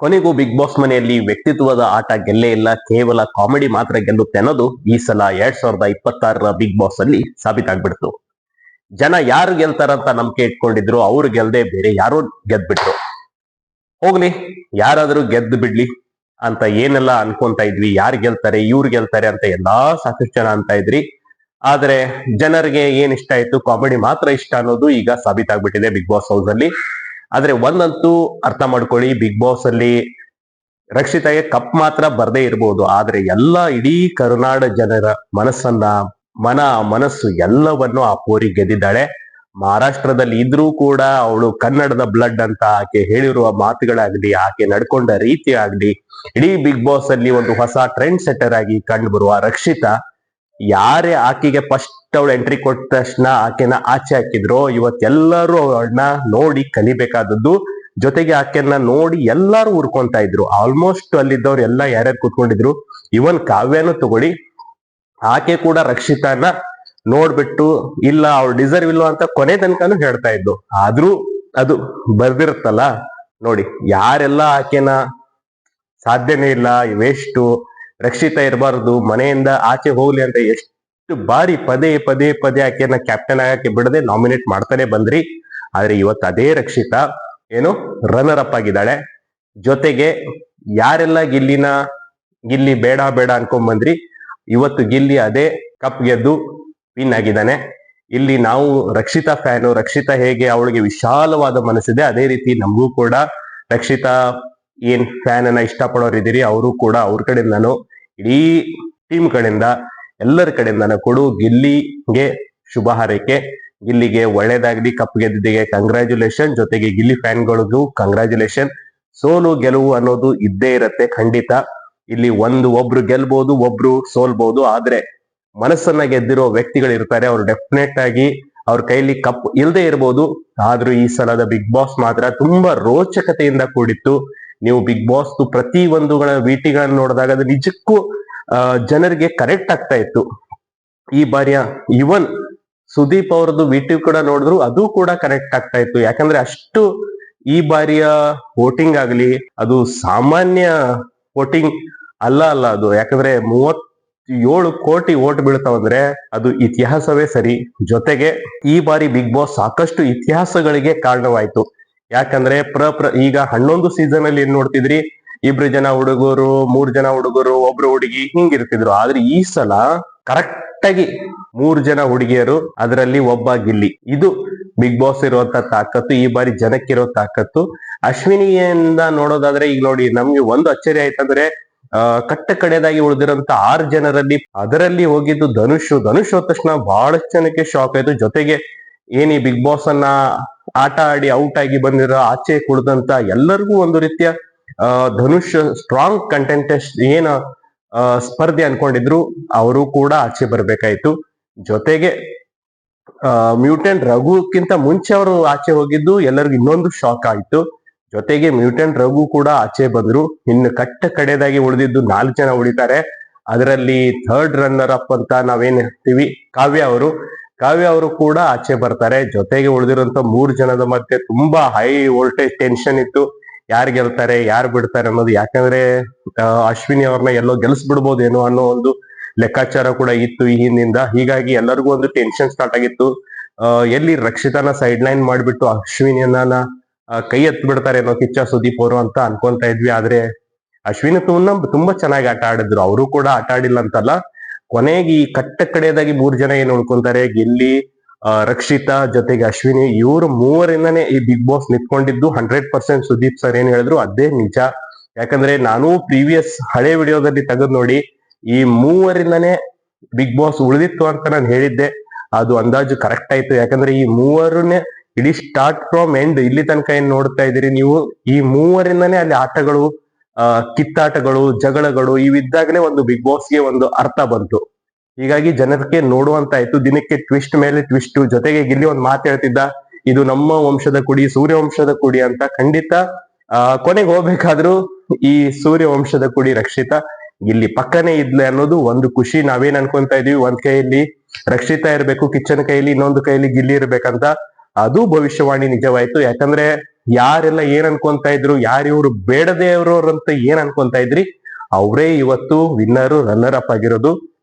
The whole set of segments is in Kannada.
ಕೊನೆಗೂ ಬಿಗ್ ಬಾಸ್ ಮನೆಯಲ್ಲಿ ವ್ಯಕ್ತಿತ್ವದ ಆಟ ಗೆಲ್ಲೇ ಇಲ್ಲ, ಕೇವಲ ಕಾಮಿಡಿ ಮಾತ್ರ ಗೆಲ್ಲುತ್ತೆ ಅನ್ನೋದು ಈ ಸಲ ಎರಡ್ ಸಾವಿರದ ಇಪ್ಪತ್ತಾರರ ಬಿಗ್ ಬಾಸ್ ಅಲ್ಲಿ ಸಾಬೀತಾಗ್ಬಿಡ್ತು. ಜನ ಯಾರು ಗೆಲ್ತಾರಂತ ನಂಬಿಕೆ ಇಟ್ಕೊಂಡಿದ್ರು, ಅವ್ರು ಗೆಲ್ದೆ ಬೇರೆ ಯಾರೋ ಗೆದ್ಬಿಟ್ರು. ಹೋಗ್ಲಿ, ಯಾರಾದ್ರೂ ಗೆದ್ದು ಬಿಡ್ಲಿ ಅಂತ ಏನೆಲ್ಲ ಅನ್ಕೊಂತ ಇದ್ವಿ, ಯಾರು ಗೆಲ್ತಾರೆ, ಇವ್ರು ಗೆಲ್ತಾರೆ ಅಂತ ಎಲ್ಲಾ ಸಾಕಷ್ಟು ಜನ ಅಂತ ಇದ್ರಿ. ಆದ್ರೆ ಜನರಿಗೆ ಏನ್ ಇಷ್ಟ ಆಯ್ತು ಕಾಮಿಡಿ ಮಾತ್ರ ಇಷ್ಟ ಅನ್ನೋದು ಈಗ ಸಾಬೀತಾಗ್ಬಿಟ್ಟಿದೆ ಬಿಗ್ ಬಾಸ್ ಹೌಸ್ ಅಲ್ಲಿ. ಆದ್ರೆ ಒಂದಂತೂ ಅರ್ಥ ಮಾಡ್ಕೊಳ್ಳಿ ಬಿಗ್ ಬಾಸ್ ಅಲ್ಲಿ ರಕ್ಷಿತಾಗೆ ಕಪ್ ಮಾತ್ರ ಬರ್ದೇ ಇರಬಹುದು ಆದ್ರೆ ಎಲ್ಲ ಇಡೀ ಕರುನಾಡ ಜನರ ಮನಸ್ಸನ್ನ, ಮನ, ಮನಸ್ಸು ಎಲ್ಲವನ್ನು ಆ ಪೋರಿ ಗೆದ್ದಿದ್ದಾಳೆ. ಮಹಾರಾಷ್ಟ್ರದಲ್ಲಿ ಇದ್ರೂ ಕೂಡ ಅವಳು ಕನ್ನಡದ ಬ್ಲಡ್ ಅಂತ ಆಕೆ ಹೇಳಿರುವ ಮಾತುಗಳಾಗ್ಲಿ, ಆಕೆ ನಡ್ಕೊಂಡ ರೀತಿ ಆಗ್ಲಿ, ಇಡೀ ಬಿಗ್ ಬಾಸ್ ಅಲ್ಲಿ ಒಂದು ಹೊಸ ಟ್ರೆಂಡ್ ಸೆಟ್ಟರ್ ಆಗಿ ಕಂಡು ಬರುವ ರಕ್ಷಿತಾ, ಯಾರೇ ಆಕೆಗೆ ಫಸ್ಟ್ ಅವಳು ಎಂಟ್ರಿ ಕೊಟ್ಟ ತಕ್ಷಣ ಆಕೆನ ಆಚೆ ಹಾಕಿದ್ರು. ಇವತ್ತೆಲ್ಲರೂ ಅವಳನ್ನ ನೋಡಿ ಕಲಿಬೇಕಾದದ್ದು. ಜೊತೆಗೆ ಆಕೆನ ನೋಡಿ ಎಲ್ಲಾರು ಉರ್ಕೊಂತ ಇದ್ರು. ಆಲ್ಮೋಸ್ಟ್ ಅಲ್ಲಿದ್ದವ್ರು ಎಲ್ಲ ಯಾರ್ಯಾರು ಕೂತ್ಕೊಂಡಿದ್ರು ಇವನ್ ಕಾವ್ಯನು ತಗೊಳ್ಳಿ. ಆಕೆ ಕೂಡ ರಕ್ಷಿತಾನ ನೋಡ್ಬಿಟ್ಟು, ಇಲ್ಲ ಅವ್ಳು ಡಿಸರ್ವ್ ಇಲ್ಲ ಅಂತ ಕೊನೆ ತನಕನು ಹೇಳ್ತಾ ಇದ್ದು ಆದ್ರೂ ಅದು ಬರ್ದಿರುತ್ತಲ್ಲ? ನೋಡಿ, ಯಾರೆಲ್ಲ ಆಕೆನ ಸಾಧ್ಯನೇ ಇಲ್ಲ ವೇಸ್ಟು ರಕ್ಷಿತ ಇರಬಾರ್ದು, ಮನೆಯಿಂದ ಆಚೆ ಹೋಗ್ಲಿ ಅಂತ ಎಷ್ಟು ಬಾರಿ ಪದೇ ಪದೇ ಪದೇ ಆಕೆಯನ್ನ ಕ್ಯಾಪ್ಟನ್ ಆಗಕ್ಕೆ ಬಿಡದೆ ನಾಮಿನೇಟ್ ಮಾಡ್ತಾನೆ ಬಂದ್ರಿ. ಆದ್ರೆ ಇವತ್ತು ಅದೇ ರಕ್ಷಿತಾ ಏನು ರನ್ನರ್ ಅಪ್ ಆಗಿದ್ದಾಳೆ. ಜೊತೆಗೆ ಯಾರೆಲ್ಲ ಗಿಲ್ಲಿನ ಗಿಲ್ಲಿ ಬೇಡ ಬೇಡ ಅನ್ಕೊಂಡ್ ಬಂದ್ರಿ. ಇವತ್ತು ಗಿಲ್ಲಿ ಅದೇ ಕಪ್ ಗೆದ್ದು ವಿನ್ ಆಗಿದ್ದಾನೆ. ಇಲ್ಲಿ ನಾವು ರಕ್ಷಿತಾ ಫ್ಯಾನು ರಕ್ಷಿತಾ ಹೇಗೆ ಅವಳಿಗೆ ವಿಶಾಲವಾದ ಮನಸ್ಸಿದೆ, ಅದೇ ರೀತಿ ನಮಗೂ ಕೂಡ ರಕ್ಷಿತಾ ಏನ್ ಫ್ಯಾನ್ ಅನ್ನ ಇಷ್ಟಪಡೋರಿದ್ದೀರಿ, ಅವರು ಕೂಡ ಅವ್ರ ಕಡೆಯಿಂದನು, ಇಡೀ ಟೀಮ್ ಕಡೆಯಿಂದ ಎಲ್ಲರ ಕಡೆಯಿಂದನೂ ಕೊಡು. ಗಿಲ್ಲಿಗೆ ಶುಭ ಹಾರೈಕೆ. ಗಿಲ್ಲಿಗೆ ಒಳ್ಳೇದಾಗ್ಲಿ ಕಪ್ ಗೆದ್ದಿದ್ದೆಗೆ ಕಂಗ್ರ್ಯಾಚುಲೇಷನ್ ಜೊತೆಗೆ ಗಿಲ್ಲಿ ಫ್ಯಾನ್ಗಳಿಗೂ ಕಂಗ್ರ್ಯಾಚುಲೇಷನ್ ಸೋಲು, ಗೆಲುವು ಅನ್ನೋದು ಇದ್ದೇ ಇರತ್ತೆ, ಖಂಡಿತ. ಇಲ್ಲಿ ಒಂದು ಒಬ್ರು ಗೆಲ್ಬಹುದು ಒಬ್ರು ಸೋಲ್ಬಹುದು ಆದ್ರೆ ಮನಸ್ಸನ್ನ ಗೆದ್ದಿರೋ ವ್ಯಕ್ತಿಗಳು ಇರ್ತಾರೆ. ಅವ್ರು ಡೆಫಿನೆಟ್ ಆಗಿ ಅವ್ರ ಕೈಲಿ ಕಪ್ ಇಲ್ಲದೆ ಇರ್ಬೋದು. ಆದ್ರೂ ಈ ಸಲದ ಬಿಗ್ ಬಾಸ್ ಮಾತ್ರ ತುಂಬಾ ರೋಚಕತೆಯಿಂದ ಕೂಡಿತ್ತು. ನೀವು ಬಿಗ್ ಬಾಸ್ ಪ್ರತಿ ಒಂದುಗಳ ವಿಟಿಗಳನ್ನ ನೋಡಿದಾಗ ಅದು ನಿಜಕ್ಕೂ ಜನರಿಗೆ ಕರೆಕ್ಟ್ ಆಗ್ತಾ ಇತ್ತು. ಈ ಬಾರಿಯ ಇವನ್ ಸುದೀಪ್ ಅವ್ರದ್ದು ವಿಟಿವ್ ಕೂಡ ನೋಡಿದ್ರು, ಅದು ಕೂಡ ಕರೆಕ್ಟ್ ಆಗ್ತಾ ಇತ್ತು. ಯಾಕಂದ್ರೆ ಅಷ್ಟು ಈ ಬಾರಿಯ ವೋಟಿಂಗ್ ಆಗಲಿ, ಅದು ಸಾಮಾನ್ಯ ವೋಟಿಂಗ್ ಅಲ್ಲ ಅಲ್ಲ ಅದು. ಯಾಕಂದ್ರೆ ಮೂವತ್ ಏಳು ಕೋಟಿ ಓಟ್ ಬೀಳ್ತಾವಂದ್ರೆ ಅದು ಇತಿಹಾಸವೇ ಸರಿ. ಜೊತೆಗೆ ಈ ಬಾರಿ ಬಿಗ್ ಬಾಸ್ ಸಾಕಷ್ಟು ಇತಿಹಾಸಗಳಿಗೆ ಕಾರಣವಾಯ್ತು. ಯಾಕಂದ್ರೆ ಪ್ರ ಪ್ರ ಈಗ ಹನ್ನೊಂದು ಸೀಸನ್ ಅಲ್ಲಿ ಏನ್ ನೋಡ್ತಿದ್ರಿ? ಇಬ್ರು ಜನ ಹುಡುಗರು, ಮೂರ್ ಜನ ಹುಡುಗರು, ಒಬ್ರು ಹುಡುಗಿ ಹಿಂಗಿರ್ತಿದ್ರು. ಆದ್ರೆ ಈ ಸಲ ಕರೆಕ್ಟ್ ಆಗಿ ಮೂರ್ ಜನ ಹುಡುಗಿಯರು ಅದರಲ್ಲಿ ಒಬ್ಬ ಗಿಲ್ಲಿ. ಇದು ಬಿಗ್ ಬಾಸ್ ಇರುವಂತ ತಾಕತ್ತು, ಈ ಬಾರಿ ಜನಕ್ಕಿರೋ ತಾಕತ್ತು. ಅಶ್ವಿನಿಯಿಂದ ನೋಡೋದಾದ್ರೆ ಈಗ ನೋಡಿ, ನಮ್ಗೆ ಒಂದು ಅಚ್ಚರಿ ಆಯ್ತಂದ್ರೆ, ಆ, ಕಟ್ಟ ಕಡೆಯದಾಗಿ ಉಳಿದಿರೋಂತ ಆರ್ ಜನರಲ್ಲಿ ಅದರಲ್ಲಿ ಹೋಗಿದ್ದು ಧನುಷ್. ಧನುಷ್ ಹೋದ ತಕ್ಷಣ ಬಹಳಷ್ಟು ಜನಕ್ಕೆ ಶಾಕ್ ಆಯ್ತು. ಜೊತೆಗೆ ಏನಿ ಬಿಗ್ ಬಾಸ್ ಅನ್ನ ಆಟ ಆಡಿ ಔಟ್ ಆಗಿ ಬಂದಿರೋ ಆಚೆ ಕುಳಿದಂತ ಎಲ್ಲರಿಗೂ ಒಂದು ರೀತಿಯ ಧನುಷ್ ಸ್ಟ್ರಾಂಗ್ ಕಂಟೆಂಟೆಸ್ಟ್ ಏನ ಸ್ಪರ್ಧೆ ಅನ್ಕೊಂಡಿದ್ರು, ಅವರು ಕೂಡ ಆಚೆ ಬರ್ಬೇಕಾಯ್ತು. ಜೊತೆಗೆ ಮ್ಯೂಟೆಂಟ್ ರಘುಕ್ಕಿಂತ ಮುಂಚೆ ಅವರು ಆಚೆ ಹೋಗಿದ್ದು, ಎಲ್ಲರಿಗೂ ಇನ್ನೊಂದು ಶಾಕ್ ಆಯ್ತು. ಜೊತೆಗೆ ಮ್ಯೂಟೆಂಟ್ ರಘು ಕೂಡ ಆಚೆ ಬಂದ್ರು. ಇನ್ನು ಕಟ್ಟ ಕಡೆದಾಗಿ ಉಳಿದಿದ್ದು ನಾಲ್ಕು ಜನ ಉಳಿತಾರೆ. ಅದರಲ್ಲಿ ಥರ್ಡ್ ರನ್ನರ್ ಅಪ್ ಅಂತ ನಾವೇನ್ ಹೇಳ್ತೀವಿ, ಕಾವ್ಯ ಅವರು. ಕಾವ್ಯ ಅವರು ಕೂಡ ಆಚೆ ಬರ್ತಾರೆ. ಜೊತೆಗೆ ಉಳಿದಿರುವಂತ ಮೂರು ಜನದ ಮಧ್ಯೆ ತುಂಬಾ ಹೈ ವೋಲ್ಟೇಜ್ ಟೆನ್ಷನ್ ಇತ್ತು. ಯಾರು ಗೆಲ್ತಾರೆ, ಯಾರು ಬಿಡ್ತಾರೆ ಅನ್ನೋದು ಯಾಕಂದ್ರೆ ಅಶ್ವಿನಿ ಅವ್ರನ್ನ ಎಲ್ಲೋ ಗೆಲ್ಸ್ಬಿಡ್ಬೋದೇನೋ ಅನ್ನೋ ಒಂದು ಲೆಕ್ಕಾಚಾರ ಕೂಡ ಇತ್ತು ಈ ಹಿಂದಿಂದ. ಹೀಗಾಗಿ ಎಲ್ಲರಿಗೂ ಒಂದು ಟೆನ್ಷನ್ ಸ್ಟಾರ್ಟ್ ಆಗಿತ್ತು. ಎಲ್ಲಿ ರಕ್ಷಿತಾನ ಸೈಡ್ ಲೈನ್ ಮಾಡ್ಬಿಟ್ಟು ಅಶ್ವಿನಿಯನ್ನ ಕೈ ಎತ್ ಬಿಡ್ತಾರೆ ಅನ್ನೋ ಕಿಚ್ಚ ಸುದೀಪ್ ಅವರು ಅಂತ ಅನ್ಕೊಂತ ಇದ್ವಿ. ಆದ್ರೆ ಅಶ್ವಿನಿ ತುಂಬಾ ತುಂಬಾ ಚೆನ್ನಾಗಿ ಆಟ ಆಡಿದ್ರು. ಅವರು ಕೂಡ ಆಟ ಆಡಿಲ್ಲ ಅಂತಲ್ಲ, ಕೊನೆಗೆ ಈ ಕಟ್ಟ ಕಡೆಯದಾಗಿ ಮೂರ್ ಜನ ಏನ್ ಉಳ್ಕೊಂತಾರೆ, ಗಿಲ್ಲಿ ರಕ್ಷಿತಾ ಜೊತೆಗೆ ಅಶ್ವಿನಿ, ಇವ್ರು ಮೂವರಿಂದನೇ ಈ ಬಿಗ್ ಬಾಸ್ ನಿಂತ್ಕೊಂಡಿದ್ದು. ಹಂಡ್ರೆಡ್ ಪರ್ಸೆಂಟ್ ಸುದೀಪ್ ಸರ್ ಏನ್ ಹೇಳಿದ್ರು, ಅದೇ ನಿಜ. ಯಾಕಂದ್ರೆ ನಾನು ಪ್ರೀವಿಯಸ್ ಹಳೆ ವಿಡಿಯೋದಲ್ಲಿ ತೆಗೆದು ನೋಡಿ, ಈ ಮೂವರಿಂದನೇ ಬಿಗ್ ಬಾಸ್ ಉಳಿದಿತ್ತು ಅಂತ ನಾನು ಹೇಳಿದ್ದೆ. ಅದು ಅಂದಾಜು ಕರೆಕ್ಟ್ ಆಯ್ತು. ಯಾಕಂದ್ರೆ ಈ ಮೂವರನ್ನೇ ಇಡೀ ಸ್ಟಾರ್ಟ್ ಫ್ರಮ್ ಎಂಡ್ ಇಲ್ಲಿ ತನಕ ಏನ್ ನೋಡ್ತಾ ಇದ್ದೀರಿ ನೀವು? ಈ ಮೂವರಿಂದನೇ ಅಲ್ಲಿ ಆಟಗಳು ಕಿತ್ತಾಟಗಳು, ಜಗಳಗಳು, ಇವಿದ್ದಾಗಲೇ ಒಂದು ಬಿಗ್ ಬಾಸ್ಗೆ ಒಂದು ಅರ್ಥ ಬಂತು. ಹೀಗಾಗಿ ಜನಕ್ಕೆ ನೋಡುವಂತ ಆಯ್ತು ದಿನಕ್ಕೆ ಟ್ವಿಸ್ಟ್ ಮೇಲೆ ಟ್ವಿಸ್ಟ್ ಜೊತೆಗೆ ಗಿಲ್ಲಿ ಒಂದು ಮಾತು ಹೇಳ್ತಿದ್ದ, ಇದು ನಮ್ಮ ವಂಶದ ಕುಡಿ, ಸೂರ್ಯವಂಶದ ಕುಡಿ ಅಂತ. ಖಂಡಿತ, ಆ, ಕೊನೆಗೆ ಹೋಗ್ಬೇಕಾದ್ರೂ ಈ ಸೂರ್ಯ ವಂಶದ ಕುಡಿ ರಕ್ಷಿತಾ. ಇಲ್ಲಿ ಪಕ್ಕನೆ ಇದ್ಲೆ ಅನ್ನೋದು ಒಂದು ಖುಷಿ. ನಾವೇನ್ ಅನ್ಕೊಂತಾ ಇದೀವಿ, ಒಂದ್ ಕೈಯಲ್ಲಿ ರಕ್ಷಿತಾ ಇರ್ಬೇಕು, ಕಿಚ್ಚನ್ ಕೈಯಲ್ಲಿ ಇನ್ನೊಂದು ಕೈಯಲ್ಲಿ ಗಿಲ್ಲಿ ಇರ್ಬೇಕಂತ. ಅದು ಭವಿಷ್ಯವಾಣಿ ನಿಜವಾಯ್ತು. ಯಾಕಂದ್ರೆ ಯಾರೆಲ್ಲ ಏನ್ ಅನ್ಕೊಂತ ಇದ್ರು, ಯಾರು ಇವ್ರು ಬೇಡದೇ ಅಂತ ಏನ್ ಅನ್ಕೊಂತ ಇದ್ರಿ, ಅವರೇ ಇವತ್ತು ವಿನ್ನರು ರನ್ನರ್ ಅಪ್ ಆಗಿರೋದು.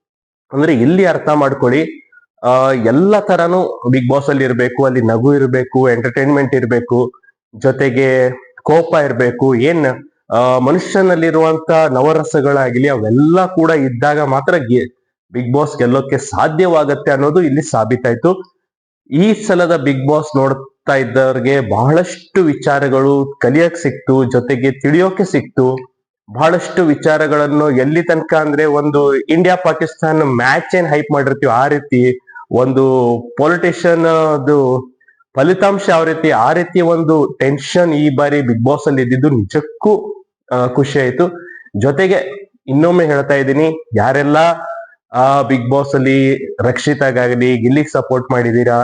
ಅಂದ್ರೆ ಇಲ್ಲಿ ಅರ್ಥ ಮಾಡ್ಕೊಳ್ಳಿ, ಆ, ಎಲ್ಲ ತರನು ಬಿಗ್ ಬಾಸ್ ಅಲ್ಲಿ ಇರ್ಬೇಕು, ಅಲ್ಲಿ ನಗು ಇರ್ಬೇಕು ಎಂಟರ್ಟೈನ್ಮೆಂಟ್ ಇರ್ಬೇಕು, ಜೊತೆಗೆ ಕೋಪ ಇರ್ಬೇಕು, ಏನ್ ಮನುಷ್ಯನಲ್ಲಿರುವಂತ ನವರಸಗಳಾಗ್ಲಿ ಅವೆಲ್ಲ ಕೂಡ ಇದ್ದಾಗ ಮಾತ್ರ ಬಿಗ್ ಬಾಸ್ ಗೆಲ್ಲೋಕೆ ಸಾಧ್ಯವಾಗತ್ತೆ ಅನ್ನೋದು ಇಲ್ಲಿ ಸಾಬೀತಾಯ್ತು. ಈ ಸಲದ ಬಿಗ್ ಬಾಸ್ ನೋಡ್ತಾ ಇದ್ದವ್ರಿಗೆ ಬಹಳಷ್ಟು ವಿಚಾರಗಳು ಕಲಿಯಕ್ ಸಿಕ್ತು, ಜೊತೆಗೆ ತಿಳಿಯೋಕೆ ಸಿಕ್ತು. ಬಹಳಷ್ಟು ವಿಚಾರಗಳನ್ನು ಎಲ್ಲಿ ತನಕ ಅಂದ್ರೆ ಒಂದು ಇಂಡಿಯಾ ಪಾಕಿಸ್ತಾನ ಮ್ಯಾಚ್ ಏನ್ ಹೈಪ್ ಮಾಡಿರ್ತೀವಿ ಆ ರೀತಿ ಒಂದು ಪೊಲಿಟಿಷಿಯನ್ ಅದು ಫಲಿತಾಂಶ ಯಾವ ರೀತಿ, ಆ ರೀತಿ ಒಂದು ಟೆನ್ಷನ್ ಈ ಬಾರಿ ಬಿಗ್ ಬಾಸ್ ಅಲ್ಲಿ ಇದ್ದಿದ್ದು ನಿಜಕ್ಕೂ ಖುಷಿ ಆಯ್ತು. ಜೊತೆಗೆ ಇನ್ನೊಮ್ಮೆ ಹೇಳ್ತಾ ಇದ್ದೀನಿ, ಯಾರೆಲ್ಲ, ಆ ಬಿಗ್ ಬಾಸ್ ಅಲ್ಲಿ ರಕ್ಷಿತಾಗಾಗ್ಲಿ, ಗಿಲ್ಲಿಗ್ ಸಪೋರ್ಟ್ ಮಾಡಿದೀರಾ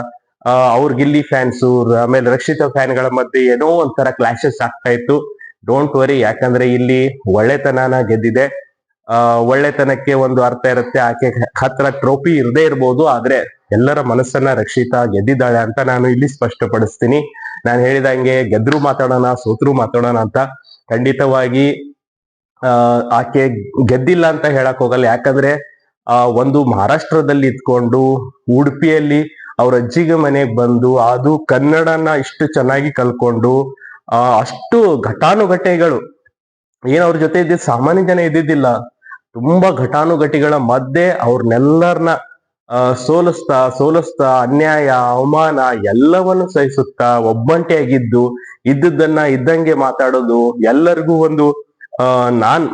ಅವ್ರ ಗಿಲ್ಲಿ ಫ್ಯಾನ್ಸು ಆಮೇಲೆ ರಕ್ಷಿತಾ ಫ್ಯಾನ್ಗಳ ಮಧ್ಯೆ ಏನೋ ಒಂಥರ ಕ್ಲಾಶಸ್ ಆಗ್ತಾ ಇತ್ತು. ಡೋಂಟ್ ವರಿ ಯಾಕಂದ್ರೆ ಇಲ್ಲಿ ಒಳ್ಳೆತನನ ಗೆದ್ದಿದೆ. ಒಳ್ಳೆತನಕ್ಕೆ ಒಂದು ಅರ್ಥ ಇರುತ್ತೆ, ಆಕೆ ಹತ್ರ ಟ್ರೋಫಿ ಇರದೇ ಇರ್ಬೋದು, ಆದ್ರೆ ಎಲ್ಲರ ಮನಸ್ಸನ್ನ ರಕ್ಷಿತಾ ಗೆದ್ದಿದ್ದಾಳೆ ಅಂತ ನಾನು ಇಲ್ಲಿ ಸ್ಪಷ್ಟಪಡಿಸ್ತೀನಿ. ನಾನು ಹೇಳಿದಂಗೆ ಗೆದ್ರು ಮಾತಾಡೋಣ, ಸೋತ್ರು ಮಾತಾಡೋಣ ಅಂತ ಖಂಡಿತವಾಗಿ ಆಕೆ ಗೆದ್ದಿಲ್ಲ ಅಂತ ಹೇಳಕ್ ಹೋಗಲ್ಲ. ಯಾಕಂದ್ರೆ, ಆ, ಒಂದು ಮಹಾರಾಷ್ಟ್ರದಲ್ಲಿ ಇದ್ಕೊಂಡು ಉಡುಪಿಯಲ್ಲಿ ಅವ್ರ ಅಜ್ಜಿಗೆ ಮನೆಗ್ ಬಂದು, ಅದು ಕನ್ನಡನ ಇಷ್ಟು ಚೆನ್ನಾಗಿ ಕಲ್ಕೊಂಡು ಆ ಅಷ್ಟು ಘಟಾನುಘಟಿಗಳು. ಏನ್ ಅವ್ರ ಜೊತೆ ಇದ್ದಿದ್ ಸಾಮಾನ್ಯ ಜನ ಇದ್ದಿದ್ದಿಲ್ಲ. ತುಂಬಾ ಘಟಾನುಘಟಿಗಳ ಮಧ್ಯೆ ಅವ್ರನ್ನೆಲ್ಲರನ್ನ ಸೋಲಿಸ್ತಾ ಸೋಲಿಸ್ತಾ, ಅನ್ಯಾಯ, ಅವಮಾನ ಎಲ್ಲವನ್ನು ಸಹಿಸುತ್ತಾ ಒಬ್ಬಂಟಿಯಾಗಿದ್ದು ಇದ್ದದ್ದನ್ನ ಇದ್ದಂಗೆ ಮಾತಾಡೋದು, ಎಲ್ಲರಿಗೂ ಒಂದು ನಾನ್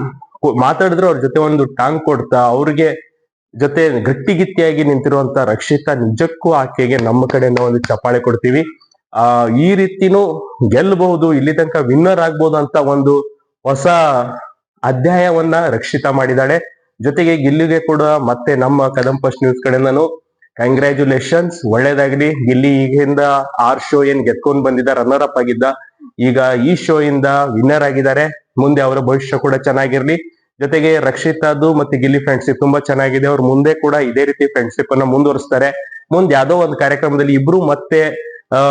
ಮಾತಾಡಿದ್ರೆ ಅವ್ರ ಜೊತೆ ಒಂದು ಟಾಂಗ್ ಕೊಡ್ತಾ, ಅವ್ರಿಗೆ ಜೊತೆ ಗಟ್ಟಿಗಿಟ್ಟಿಯಾಗಿ ನಿಂತಿರುವಂತ ರಕ್ಷಿತಾ ನಿಜಕ್ಕೂ ಆಕೆಗೆ ನಮ್ಮ ಕಡೆಯಿಂದ ಒಂದು ಚಪ್ಪಾಳೆ ಕೊಡ್ತೀವಿ. ಆ, ಈ ರೀತಿನೂ ಗೆಲ್ಲಬಹುದು, ಇಲ್ಲಿ ತನಕ ವಿನ್ನರ್ ಆಗ್ಬಹುದು ಅಂತ ಒಂದು ಹೊಸ ಅಧ್ಯಾಯವನ್ನ ರಕ್ಷಿತ ಮಾಡಿದಾಳೆ ಜೊತೆಗೆ ಗಿಲ್ಲಿಗೆ ಕೂಡ ಮತ್ತೆ ನಮ್ಮ ಕದಂ ಫಸ್ಟ್ ನ್ಯೂಸ್ ಕಡೆಯಿಂದನು ಕಂಗ್ರ್ಯಾಚುಲೇಷನ್ಸ್ ಒಳ್ಳೇದಾಗ್ಲಿ. ಗಿಲ್ಲಿ ಈಗಿಂದ ಆರ್ ಶೋ ಏನ್ ಗೆದ್ಕೊಂಡ್ ಬಂದಿದ್ದ ರನ್ನರ್ ಅಪ್ ಆಗಿದ್ದ, ಈಗ ಈ ಶೋ ಇಂದ ವಿನ್ನರ್ ಆಗಿದ್ದಾರೆ. ಮುಂದೆ ಅವರ ಭವಿಷ್ಯ ಕೂಡ ಚೆನ್ನಾಗಿರ್ಲಿ. ಜೊತೆಗೆ ರಕ್ಷಿತಾದು ಮತ್ತೆ ಗಿಲ್ಲಿ ಫ್ರೆಂಡ್ಶಿಪ್ ತುಂಬಾ ಚೆನ್ನಾಗಿದೆ. ಅವ್ರ ಮುಂದೆ ಕೂಡ ಇದೇ ರೀತಿ ಫ್ರೆಂಡ್ಶಿಪ್ ಅನ್ನ ಮುಂದುವರಿಸ್ತಾರೆ. ಮುಂದೆ ಯಾವ್ದೋ ಒಂದು ಕಾರ್ಯಕ್ರಮದಲ್ಲಿ ಇಬ್ರು ಮತ್ತೆ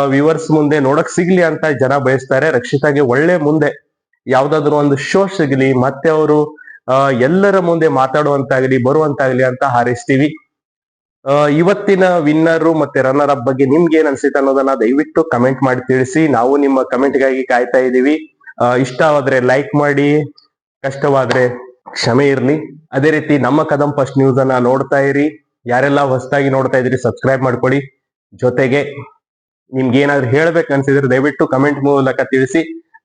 ವ್ಯೂವರ್ಸ್ ಮುಂದೆ ನೋಡಕ್ ಸಿಗ್ಲಿ ಅಂತ ಜನ ಬಯಸ್ತಾರೆ. ರಕ್ಷಿತಾಗೆ ಒಳ್ಳೆ ಮುಂದೆ ಯಾವ್ದಾದ್ರು ಒಂದು ಶೋ ಸಿಗ್ಲಿ ಮತ್ತೆ ಅವರು ಎಲ್ಲರ ಮುಂದೆ ಮಾತಾಡುವಂತಾಗ್ಲಿ ಬರುವಂತಾಗ್ಲಿ ಅಂತ ಹಾರೈಸ್ತೀವಿ. ಇವತ್ತಿನ ವಿನ್ನರು ಮತ್ತೆ ರನ್ನರ್ ಅಪ್ ಬಗ್ಗೆ ನಿಮ್ಗೆ ಏನ್ ಅನ್ಸಿತ್ತು ಅನ್ನೋದನ್ನ ದಯವಿಟ್ಟು ಕಮೆಂಟ್ ಮಾಡಿ ತಿಳಿಸಿ. ನಾವು ನಿಮ್ಮ ಕಮೆಂಟ್ಗಾಗಿ ಕಾಯ್ತಾ ಇದೀವಿ. ಆ, ಇಷ್ಟವಾದ್ರೆ ಲೈಕ್ ಮಾಡಿ ಕಷ್ಟವಾದ್ರೆ ಕ್ಷಮೆ ಇರ್ಲಿ. ಅದೇ ರೀತಿ ನಮ್ಮ ಕದಂ ಫಸ್ಟ್ ನ್ಯೂಸ್ ಅನ್ನ ನೋಡ್ತಾ ಇರಿ. ಯಾರೆಲ್ಲ ಹೊಸದಾಗಿ ನೋಡ್ತಾ ಇದ್ರಿ ಸಬ್ಸ್ಕ್ರೈಬ್ ಮಾಡ್ಕೊಳ್ಳಿ. ಜೊತೆಗೆ ನಿಮ್ಗೆ ಏನಾದ್ರು ಹೇಳ್ಬೇಕು ಅನ್ಸಿದ್ರೆ ದಯವಿಟ್ಟು ಕಮೆಂಟ್ ಮೂಲಕ ತಿಳಿಸಿ.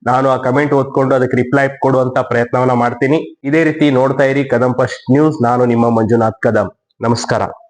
ನಾನು ಆ ಕಮೆಂಟ್ ಓದ್ಕೊಂಡು ಅದಕ್ಕೆ ರಿಪ್ಲೈ ಕೊಡುವಂತ ಪ್ರಯತ್ನವನ್ನ ಮಾಡ್ತೀನಿ. ಇದೇ ರೀತಿ ನೋಡ್ತಾ ಇರಿ ಕದಂ ಫಸ್ಟ್ ನ್ಯೂಸ್ ನಾನು ನಿಮ್ಮ ಮಂಜುನಾಥ್ ಕದಂ. ನಮಸ್ಕಾರ.